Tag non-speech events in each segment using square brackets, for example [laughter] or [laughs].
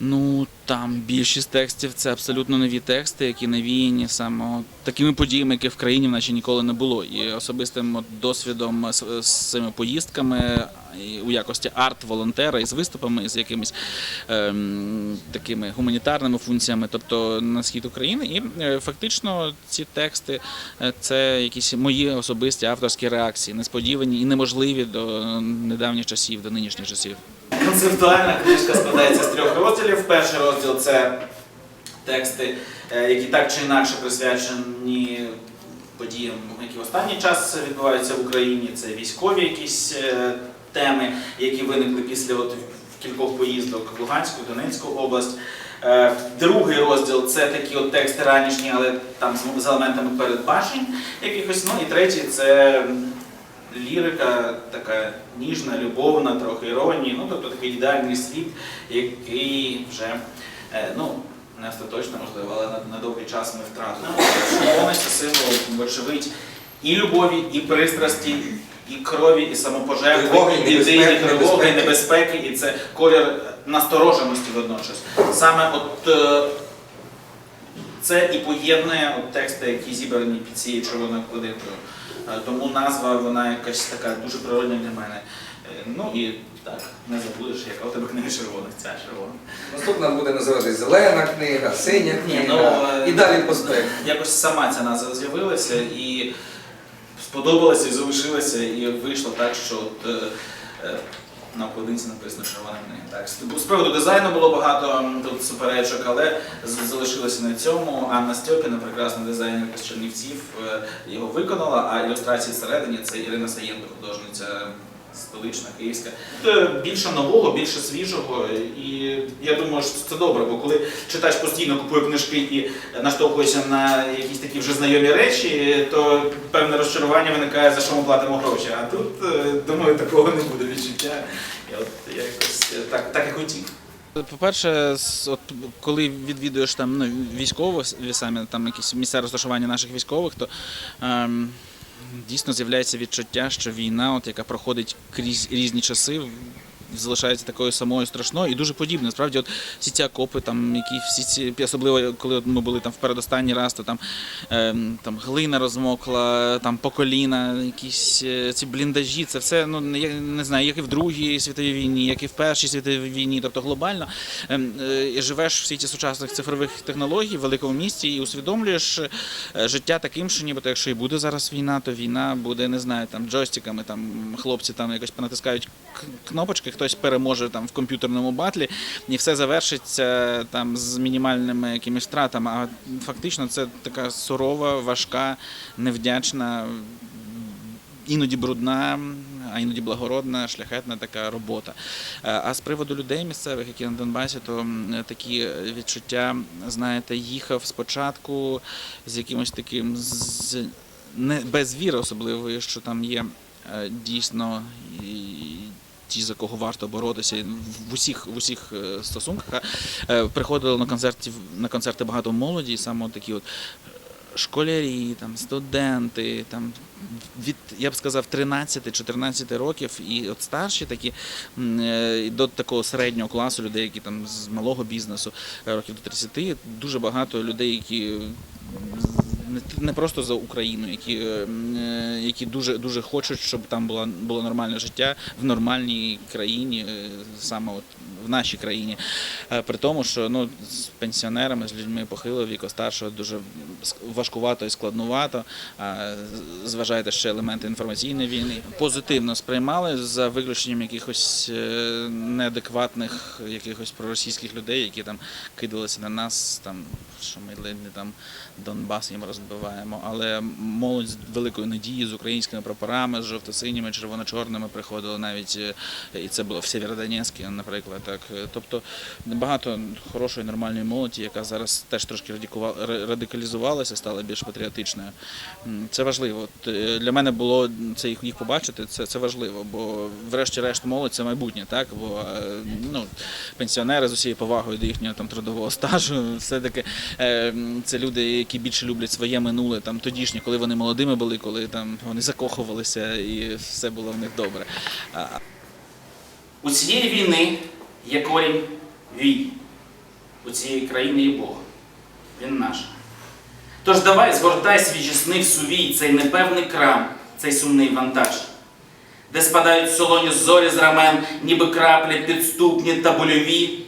Ну там більшість текстів це абсолютно нові тексти, які навіяні саме такими подіями, які в країні наче ніколи не було. І особистим досвідом з, з цими поїздками у якості арт-волонтера і з виступами, з якимись ем, такими гуманітарними функціями, тобто на схід України. І е, фактично ці тексти е, це якісь мої особисті авторські реакції, несподівані і неможливі до недавніх часів, до нинішніх часів. Концептуальна книжка складається з трьох розділів. Перший розділ це тексти, е, які так чи інакше присвячені подіям, які в останній час відбуваються в Україні. Це військові якісь е, теми, які виникли після от кількох поїздок в Луганську, Донецьку область. Е, Другий розділ це такі от тексти ранішні, але там з- елементами передбачень якихось. Ну і третій це лірика така ніжна, любовна, трохи іронії, ну тобто такий ідеальний світ, який вже е, ну, не остаточно можливо, але на, на довгий час ми втратили. Це символ, вочевидь, і любові, і пристрасті, і крові, і самопожертви, Тривоги, і біди, тривоги, і небезпеки. небезпеки, і це колір настороженості водночас. Саме от е, це і поєднує от тексти, які зібрані під цією червоною кладинкою. Е, Тому назва вона якась така дуже природна для мене. Е, Ну і так, не забудеш, яка у тебе книга червона, ця червона. Наступна буде називатися зелена книга, синя Ні, книга ну, е, і далі по спектру. Якось сама ця назва з'явилася і сподобалася, і залишилася, і вийшло так, що от, на обкладинці написано. Так, з- з приводу дизайну було багато тут суперечок, але залишилося на цьому. Анна Стьопіна, прекрасна дизайнерка з Чернівців, е, його виконала, а ілюстрації всередині це Ірина Саєнко, художниця. Столична, київська. Е, Більше нового, більше свіжого. І я думаю, що це добре, бо коли читач постійно купує книжки і наштовхується на якісь такі вже знайомі речі, то певне розчарування виникає, за що ми платимо гроші. А тут, е, думаю, такого не буде відчуття. Я от якось е, так, так і хотів. По-перше, от коли відвідуєш там ну, військових саме там якісь місця розташування наших військових, то ем, дійсно з'являється відчуття, що війна, от яка проходить крізь різні часи, залишається такою самою страшною і дуже подібною. Справді, от всі ці окопи, там які всі ці, особливо коли ми були там в передостанній раз, то там, ем, там глина розмокла, там по коліна, якісь е, ці бліндажі, це все ну не, не знаю, як і в Другій світовій війні, як і в Першій світовій війні, тобто глобально ем, е, живеш в світі сучасних цифрових технологій в великому місті і усвідомлюєш е, життя таким, що нібито якщо і буде зараз війна, то війна буде, не знаю, там джойстиками, там хлопці там якось понатискають кнопочки, хтось переможе там в комп'ютерному батлі, і все завершиться там з мінімальними якимись втратами. А фактично це така сурова, важка, невдячна, іноді брудна, а іноді благородна, шляхетна така робота. Е, А з приводу людей місцевих, які на Донбасі, то такі відчуття, знаєте, їхав спочатку з якимось таким з не без віри особливої, що там є е, дійсно ті, за кого варто боротися в усіх в усіх е, стосунках. Е, Приходило на концерти на концерти багато молоді, і саме такі от школярі, там, студенти, там, від, я б сказав, 13-14 років і от старші такі е, до такого середнього класу людей, які там з малого бізнесу е, років до 30, дуже багато людей, які не- просто за Україну, які, е, е, які дуже, дуже хочуть, щоб там було, було нормальне життя в нормальній країні, е, саме от в нашій країні. Е, При тому, що ну, з пенсіонерами, з людьми похилого віку, старшого дуже важкувато і складнувато. Зважаєте ще елементи інформаційної війни. Позитивно сприймали за виключенням якихось е, неадекватних, якихось проросійських людей, які там кидалися на нас, там що ми не там Донбас їм розбиваємо. Але молодь з великою надією, з українськими прапорами, з жовто-синіми, червоно-чорними приходили навіть, е, і це було в Сєвєродонецьку, наприклад. Так. Е, Тобто багато хорошої, нормальної молоді, яка зараз теж трошки радикалізувалася, стала більш патріотичною. Це важливо. Е, Для мене було це їх, побачити, це, це важливо, бо врешті-решт молодь це майбутнє, так? Бо е, ну, пенсіонери з усією повагою до їхнього там трудового стажу, [laughs] все-таки це люди, які більше люблять своє минуле, там тодішнє, коли вони молодими були, коли там вони закохувалися і все було в них добре. У цієї війни є корінь вій. у цієї країни є Бог. Він наш. Тож давай згортай свіжі сни в сувій, цей непевний крам, цей сумний вантаж, де спадають солоні зорі з рамен, ніби краплі підступні та больові.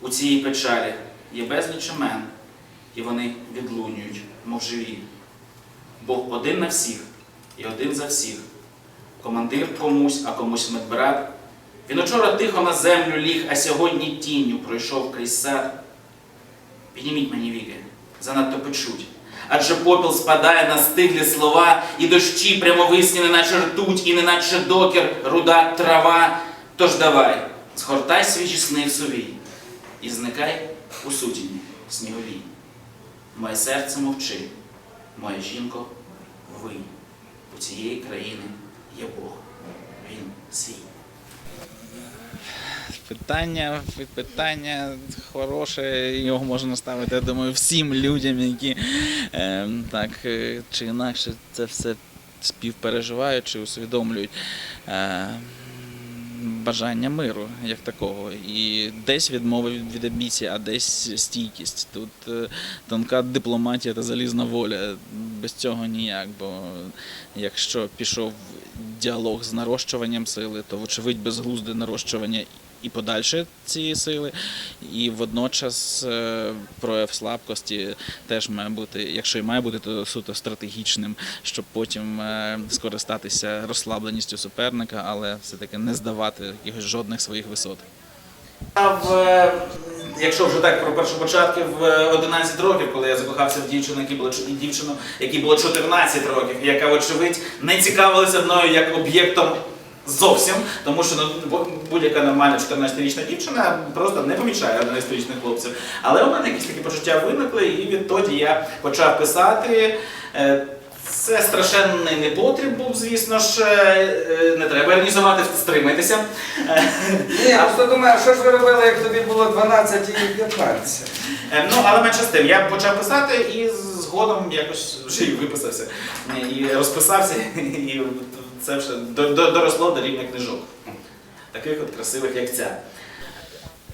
У цій печалі є безліч імен, і вони відлунюють, мов живі. Бог один на всіх і один за всіх. Командир комусь, а комусь медбрат. Він учора тихо на землю ліг, а сьогодні тінню пройшов крізь сад. Підніміть мені віки, занадто печуть. Адже попіл спадає на стиглі слова, і дощі прямовисні, неначе ртуть, і неначе докір, руда трава. Тож давай, згортай свіжі сни в сові і зникай у сутіні сніговій. Моє серце мовчи, моя жінко, ви. У цієї країни є Бог. Він свій. Питання, питання хороше, його можна ставити, я думаю, всім людям, які е, так чи інакше це все співпереживають чи усвідомлюють. Е, Бажання миру як такого. І десь відмова від, від амбіції, а десь стійкість. Тут е, тонка дипломатія та залізна воля. Без цього ніяк. Бо якщо пішов діалог з нарощуванням сили, то вочевидь безглузде нарощування і подальше цієї сили, і водночас е, прояв слабкості теж має бути, якщо і має бути, то суто стратегічним, щоб потім е, скористатися розслабленістю суперника, але все-таки не здавати якихось жодних своїх висот. В, е, якщо вже так про першопочатки, в е, 11 років, коли я закохався в дівчину, які було дівчину, якій було 14 років, яка, вочевидь, не цікавилася мною як об'єктом зовсім, тому що ну, будь-яка нормальна 14-річна дівчина просто не помічає 11-річних хлопців. Але у мене якісь такі почуття виникли, і відтоді я почав писати. Е, Це страшенний непотріб був, звісно ж, е, не треба іронізувати, стримайтеся. Ні, я просто думаю, що ж ви робили, як тобі було 12 і 15? Е, Ну, але менше з тим, я почав писати і згодом якось вже і виписався, е, і розписався, [laughs] і це вже до- до- доросло до рівня книжок. Таких от красивих, як ця.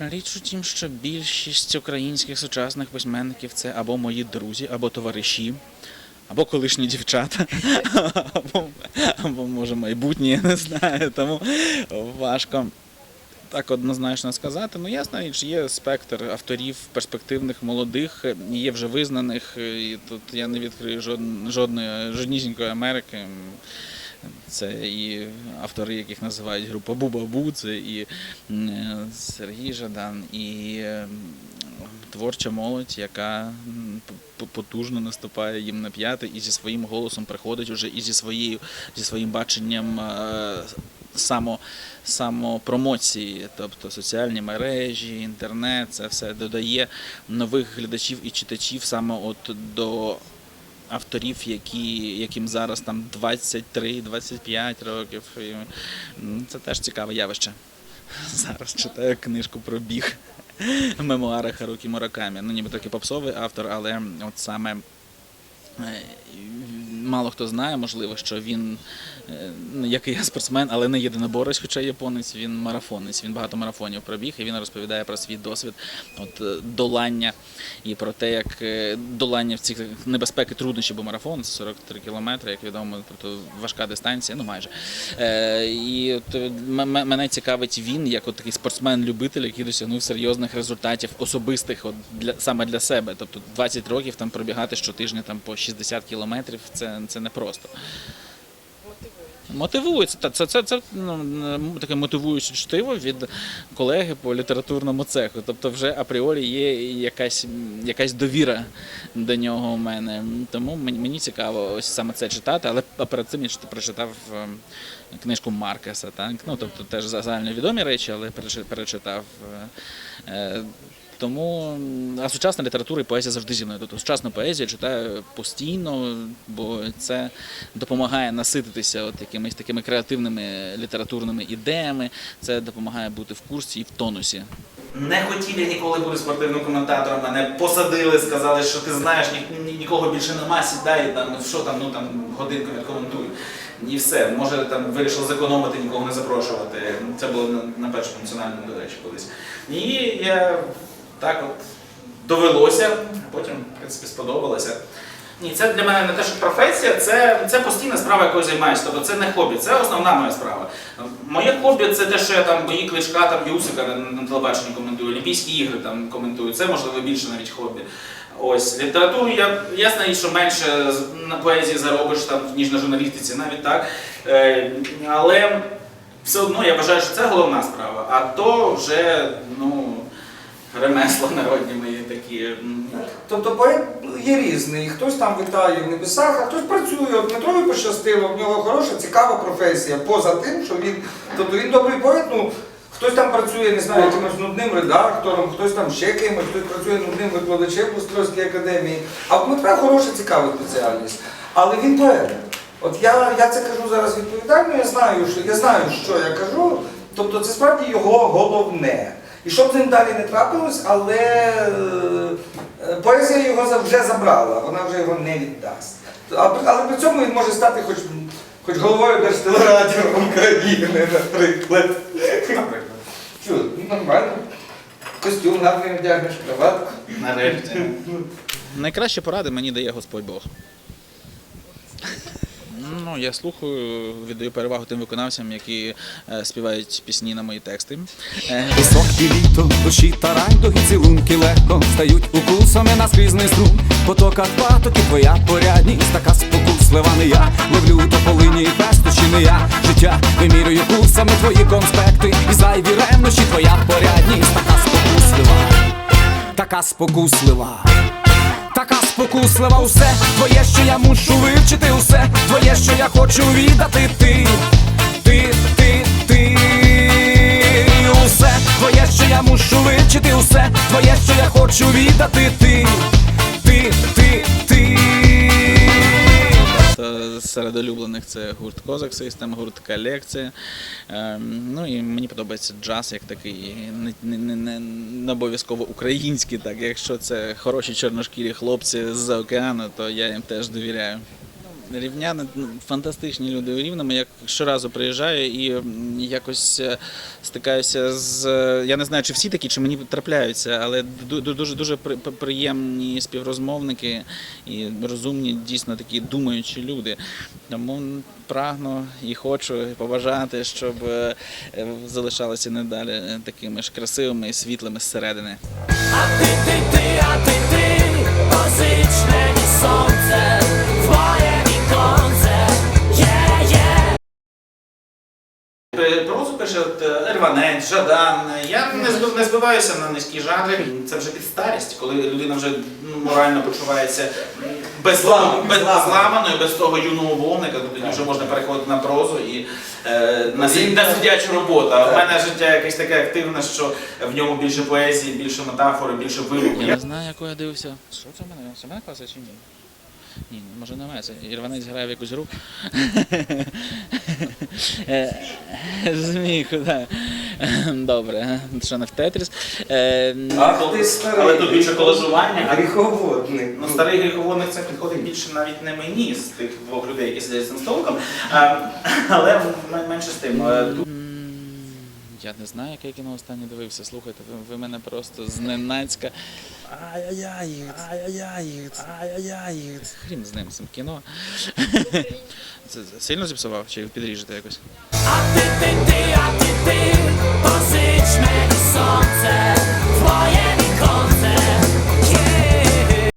Річ у тім, що більшість українських сучасних письменників це або мої друзі, або товариші, або колишні дівчата, [laughs] або, або може майбутні, я не знаю. Тому важко так однозначно сказати. Ну, ясна річ, є спектр авторів перспективних, молодих, є вже визнаних. І тут я не відкрию жодн- жодної жоднісінької Америки. Це і автори, яких називають група Бубабу, це і Сергій Жадан, і творча молодь, яка потужно наступає їм на п'яти і зі своїм голосом приходить уже і зі своєю зі своїм баченням е, само, самопромоції, тобто соціальні мережі, інтернет, це все додає нових глядачів і читачів саме от до авторів, які, яким зараз там 23-25 років. І, це теж цікаве явище. [laughs] Зараз читаю книжку про біг. [laughs] Мемуари Харукі Муракамі. Ну, ніби такий попсовий автор, але от саме е, мало хто знає, можливо, що він, е, як і я спортсмен, але не єдиноборець, хоча японець, він марафонець, він багато марафонів пробіг, і він розповідає про свій досвід от, е, долання і про те, як е, долання в цих небезпеки труднощі, бо марафон це 43 кілометри, як відомо, тобто важка дистанція, ну майже. Е, і от мене цікавить він, як от такий спортсмен-любитель, який досягнув серйозних результатів особистих от для саме для себе. Тобто 20 років там пробігати щотижня там по 60 кілометрів, це, це непросто. Мотивується. Та це, це, це ну, таке мотивуюче чтиво від колеги по літературному цеху. Тобто, вже апріорі є якась, якась довіра до нього у мене. Тому мені, цікаво ось саме це читати, але перед цим я чит- прочитав ем, книжку Маркеса. Так? Ну, тобто теж загальновідомі речі, але перечитав. Тому а сучасна література і поезія завжди зі мною. Тобто сучасну поезію читаю постійно, бо це допомагає насититися от якимись такими креативними літературними ідеями. Це допомагає бути в курсі і в тонусі. Не хотів я ніколи бути спортивним коментатором, мене посадили, сказали, що ти знаєш, ні, ні- нікого більше нема, сідай, там, що там, ну там годинку відкоментуй. І все. Може там вирішили зекономити, нікого не запрошувати. Це було на першому національному, до речі, колись. І я так от довелося, потім, в принципі, сподобалося. Ні, це для мене не те, що професія, це, це постійна справа, якою займаюся. Тобто це не хобі, це основна моя справа. Моє хобі це те, що я там бої кличка, там Юсика на телебаченні коментую, Олімпійські ігри там коментую. Це можливо більше навіть хобі. Ось літературу я ясно, що менше на поезії заробиш там, ніж на журналістиці, навіть так. Е, але все одно я вважаю, що це головна справа. А то вже ну, ремесла народні мої такі. Тобто поет є різний. Хтось там витає в небесах, а хтось працює. От Дмитрові пощастило, в нього хороша, цікава професія. Поза тим, що він. Тобто він добрий поет, ну хтось там працює, не знаю, якимось нудним редактором, хтось там ще кимось, хтось працює нудним викладачем в Острозькій академії. А в Дмитра хороша, цікава спеціальність. Але він поет. От я, я це кажу зараз відповідально, я знаю, що я знаю, що я кажу. Тобто це справді його головне. І що б з ним далі не трапилось, але е, поезія його вже забрала, вона вже його не віддасть. Але при цьому він може стати хоч, хоч головою Держтелерадіо України, наприклад. Що, ну нормально. Костюм гарний одягнеш, краватку. Нарешті. Найкращі поради мені дає Господь Бог. Ну, я слухаю, віддаю перевагу тим виконавцям, які е, співають пісні на мої тексти. Е, Високі літо, душі та райдуги, цілунки легко стають укусами на скрізний струм. Потока патоки, твоя порядність, така спокуслива не я. Ловлю тополині і пестощі не я. Життя вимірюю курсами твої конспекти. І зайві ревнощі, твоя порядність, така спокуслива, така спокуслива. Така спокуслива усе твоє, що я мушу вивчити, усе що я хочу віддати ти, ти, ти, ти, усе твоє, що я мушу вивчити, усе твоє, що я хочу віддати ти, ти, ти, ти. Та Серед улюблених це гурт Козак Систем, гурт Колекція. Ем, Ну і мені подобається джаз як такий, не, не, не, не обов'язково український, так якщо це хороші чорношкірі хлопці з-за океану, то я їм теж довіряю. Рівняни ну, фантастичні люди у Рівному. Я щоразу приїжджаю і якось е, стикаюся з. е, Я не знаю, чи всі такі, чи мені трапляються, але ду- ду- дуже дуже при- при- приємні співрозмовники і розумні, дійсно такі думаючі люди. Тому прагну і хочу побажати, щоб е, залишалися надалі такими ж красивими і світлими зсередини. А ти, ти, ти, а ти, ти, позич мені сонце, Е, от, е, Рванець, Жадан. Я не не збиваюся на низькі жанри. Це вже під старість, коли людина вже ну, морально почувається безламаною, без, без того юного вовника, то тоді вже можна переходити на прозу і е, на, на сидячу роботу. А в мене життя якесь таке активне, що в ньому більше поезії, більше метафори, більше вибуху. Я не знаю, якого я дивився. Що це в мене? Це мене класа чи ні? Ні, може немає. Це Ірванець грає в якусь гру. Е, Зміг, так. Добре, що не в Тетріс. Е, Ах ти старий. Але тут більше колажування, а Гріховодний. Ну, старий гріховодник це підходить більше навіть не мені з тих двох людей, які сидять за цим столиком, а, але менше з тим. Е, тут я не знаю, яке кіно останнє дивився. Слухайте, ви, ви мене просто зненацька. Ай-яй-яй, ай-яй-яй, ай-яй-яй. Хрім з ним цим кіно. Це сильно зіпсував чи підріжете якось? А ти ти ти, а ти ти, позич мені сонце твоє.